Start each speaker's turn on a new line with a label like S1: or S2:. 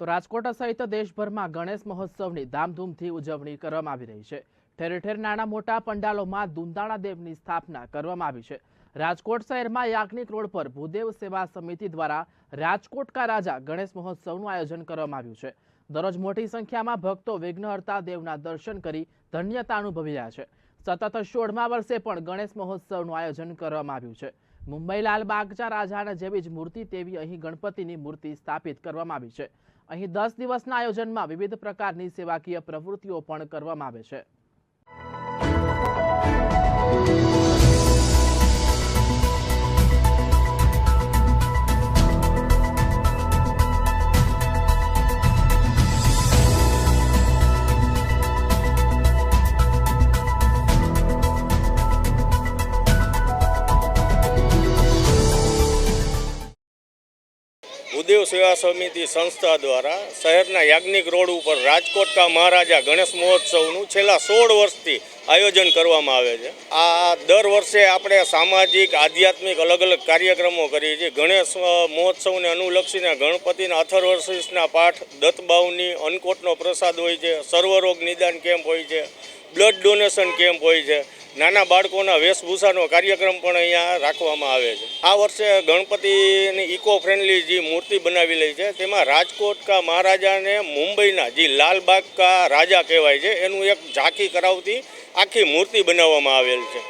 S1: તો રાજકોટ સહિત દેશભરમાં ગણેશ મહોત્સવની ધામધૂમથી ઉજવણી કરવામાં આવી રહી છે. ઠેર ઠેર નાના મોટા પંડાલોમાં દુંદાણા દેવની સ્થાપના કરવામાં આવી છે. રાજકોટ શહેરમાં યાજ્ઞિક રોડ પર ભૂદેવ સેવા સમિતિ દ્વારા રાજકોટ કા રાજા ગણેશ મહોત્સવનું આયોજન કરવામાં આવ્યું છે. દરરોજ મોટી સંખ્યામાં ભક્તો વિઘ્નહર્તા દેવના દર્શન કરી ધન્યતા અનુભવી રહ્યા છે. સતત સોળમા વર્ષે પણ ગણેશ મહોત્સવનું આયોજન કરવામાં આવ્યું છે. મુંબઈ લાલ બાગચા રાજાના જેવી જ મૂર્તિ તેવી અહીં ગણપતિની મૂર્તિ સ્થાપિત કરવામાં આવી છે. અહીં દસ દિવસના આયોજનમાં વિવિધ પ્રકારની સેવાકીય પ્રવૃત્તિઓ પણ કરવામાં આવે છે.
S2: ભૂદેવ સેવા સમિતિ સંસ્થા દ્વારા શહેરના યાજ્ઞિક રોડ ઉપર રાજકોટ કા મહારાજા ગણેશ મહોત્સવનું છેલ્લા સોળ વર્ષથી આયોજન કરવામાં આવે છે. આ દર વર્ષે આપણે સામાજિક, આધ્યાત્મિક અલગ અલગ કાર્યક્રમો કરીએ છીએ. ગણેશ મહોત્સવને અનુલક્ષીને ગણપતિના અથર્વશીષના પાઠ દત્તબાવની અન્નકોટનો પ્રસાદ હોય છે, સર્વરોગ નિદાન કેમ્પ હોય છે, બ્લડ ડોનેશન કેમ્પ હોય છે. નાના બાળકોના વેશભૂષાનો કાર્યક્રમ પણ અહીંયા રાખવામાં આવે છે. આ વર્ષે ગણપતિની ઇકો ફ્રેન્ડલી જે મૂર્તિ બનાવેલી છે, તેમાં રાજકોટ કા મહારાજાને મુંબઈના જે લાલબાગ કા રાજા કહેવાય છે, એનું એક ઝાંખી કરાવતી આખી મૂર્તિ બનાવવામાં આવેલ છે.